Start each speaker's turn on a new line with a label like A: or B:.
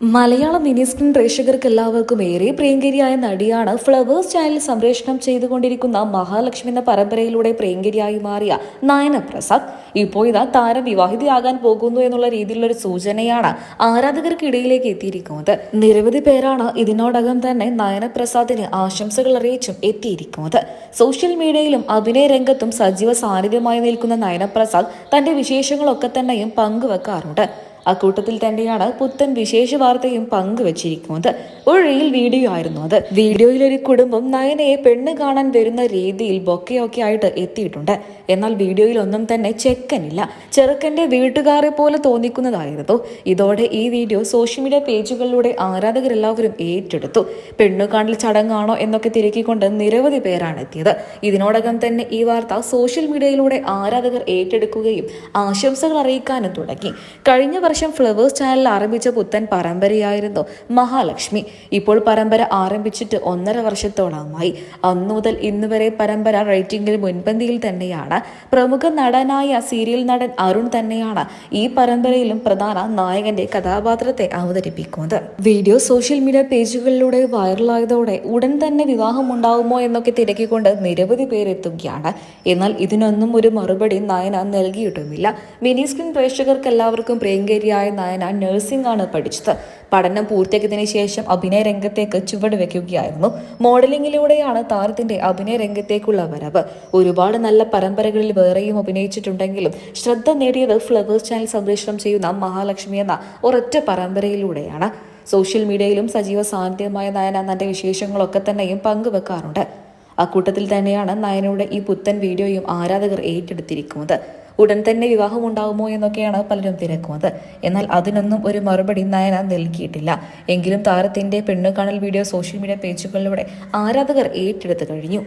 A: മലയാള mini screen പ്രേക്ഷകർക്ക് എല്ലാവർക്കും ഏറെ പ്രിയങ്കരിയായ നടിയാണ് ഫ്ലവേഴ്സ് ചാനൽ സംപ്രേഷണം ചെയ്തുകൊണ്ടിരിക്കുന്ന മഹാലക്ഷ്മി എന്ന പരമ്പരയിലൂടെ പ്രിയങ്കരിയായി മാറിയ നയന പ്രസാദ്. ഇപ്പോൾ ഇതാ താരം വിവാഹിതയാകാൻ പോകുന്നു എന്നുള്ള രീതിയിലുള്ള ഒരു സൂചനയാണ് ആരാധകർക്കിടയിലേക്ക് എത്തിയിരിക്കുന്നത്. നിരവധി പേരാണ് ഇതിനോടകം തന്നെ നയന പ്രസാദിന് ആശംസകൾ അറിയിച്ചും എത്തിയിരിക്കുന്നത്. സോഷ്യൽ മീഡിയയിലും അഭിനയ രംഗത്തും സജീവ സാന്നിധ്യമായി നിൽക്കുന്ന നയന പ്രസാദ് തന്റെ വിശേഷങ്ങളൊക്കെ തന്നെയും പങ്കുവെക്കാറുണ്ട്. അക്കൂട്ടത്തിൽ തന്നെയാണ് പുത്തൻ വിശേഷ വാർത്തയും പങ്കുവച്ചിരിക്കുന്നത്. ഒരു റീൽ വീഡിയോ ആയിരുന്നു അത്. വീഡിയോയിൽ ഒരു കുടുംബം നയനയെ പെണ്ണ് കാണാൻ വരുന്ന രീതിയിൽ ബൊക്കെയൊക്കെ ആയിട്ട് എത്തിയിട്ടുണ്ട്. എന്നാൽ വീഡിയോയിൽ ഒന്നും തന്നെ ചെക്കനില്ല. ചെറുക്കന്റെ വീട്ടുകാരെ പോലെ തോന്നിക്കുന്നതായിരുന്നു. ഇതോടെ ഈ വീഡിയോ സോഷ്യൽ മീഡിയ പേജുകളിലൂടെ ആരാധകരെല്ലാവരും ഏറ്റെടുത്തു. പെണ്ണു കാണൽ ചടങ്ങാണോ എന്നൊക്കെ തിരക്കിക്കൊണ്ട് നിരവധി പേരാണ് എത്തിയത്. ഇതിനോടകം തന്നെ ഈ വാർത്ത സോഷ്യൽ മീഡിയയിലൂടെ ആരാധകർ ഏറ്റെടുക്കുകയും ആശംസകൾ അറിയിക്കാനും തുടങ്ങി. കഴിഞ്ഞ വർഷം ഫ്ലവേഴ്സ് ചാനലിൽ ആരംഭിച്ച പുത്തൻ പരമ്പരയായിരുന്നു മഹാലക്ഷ്മി. ഇപ്പോൾ പരമ്പര ആരംഭിച്ചിട്ട് ഒന്നര വർഷത്തോളമായി. അന്നു മുതൽ ഇന്ന് വരെ പരമ്പര റേറ്റിംഗിൽ മുൻപന്തിയിൽ തന്നെയാണ്. പ്രമുഖ നടനായ സീരിയൽ നടൻ അരുൺ തന്നെയാണ് ഈ പരമ്പരയിലും പ്രധാന നായകന്റെ കഥാപാത്രത്തെ അവതരിപ്പിക്കുന്നത്. വീഡിയോ സോഷ്യൽ മീഡിയ പേജുകളിലൂടെ വൈറലായതോടെ ഉടൻ തന്നെ വിവാഹം ഉണ്ടാവുമോ എന്നൊക്കെ തിരക്കിക്കൊണ്ട് നിരവധി പേരെത്തുകയാണ്. എന്നാൽ ഇതിനൊന്നും ഒരു മറുപടി നയന നൽകിയിട്ടുമില്ല. മിനി സ്ക്രീൻ പ്രേക്ഷകർക്ക് എല്ലാവർക്കും പ്രിയങ്കരിയായ നയന നഴ്സിംഗ് ആണ് പഠിച്ചത്. പഠനം പൂർത്തിയാക്കിയതിനു ശേഷം അഭിനയ രംഗത്തേക്ക് ചുവട് വെക്കുകയായിരുന്നു മോഡലിംഗിലൂടെയാണ് താരത്തിന്റെ അഭിനയ രംഗത്തേക്കുള്ള വരവ്. ഒരുപാട് നല്ല പരമ്പരകളിൽ വേറെയും അഭിനയിച്ചിട്ടുണ്ടെങ്കിലും ശ്രദ്ധ നേടിയത് ഫ്ലവേഴ്സ് ചാനൽ സംപ്രേഷണം ചെയ്യുന്ന മഹാലക്ഷ്മി എന്ന ഒരൊറ്റ പരമ്പരയിലൂടെയാണ്. സോഷ്യൽ മീഡിയയിലും സജീവ സാന്നിധ്യമായ നയന തന്റെ വിശേഷങ്ങളൊക്കെ തന്നെയും പങ്കുവെക്കാറുണ്ട്. അക്കൂട്ടത്തിൽ തന്നെയാണ് നയനയുടെ ഈ പുത്തൻ വീഡിയോയും ആരാധകർ ഏറ്റെടുത്തിരിക്കുന്നത്. ഉടൻ തന്നെ വിവാഹം ഉണ്ടാകുമോ എന്നൊക്കെയാണ് പലരും തിരക്കുന്നത്. എന്നാൽ അതിനൊന്നും ഒരു മറുപടി നയന നൽകിയിട്ടില്ല. എങ്കിലും താരത്തിന്റെ പെണ്ണുകാണൽ വീഡിയോ സോഷ്യൽ മീഡിയ പേജുകളിലൂടെ ആരാധകർ ഏറ്റെടുത്തു കഴിഞ്ഞു.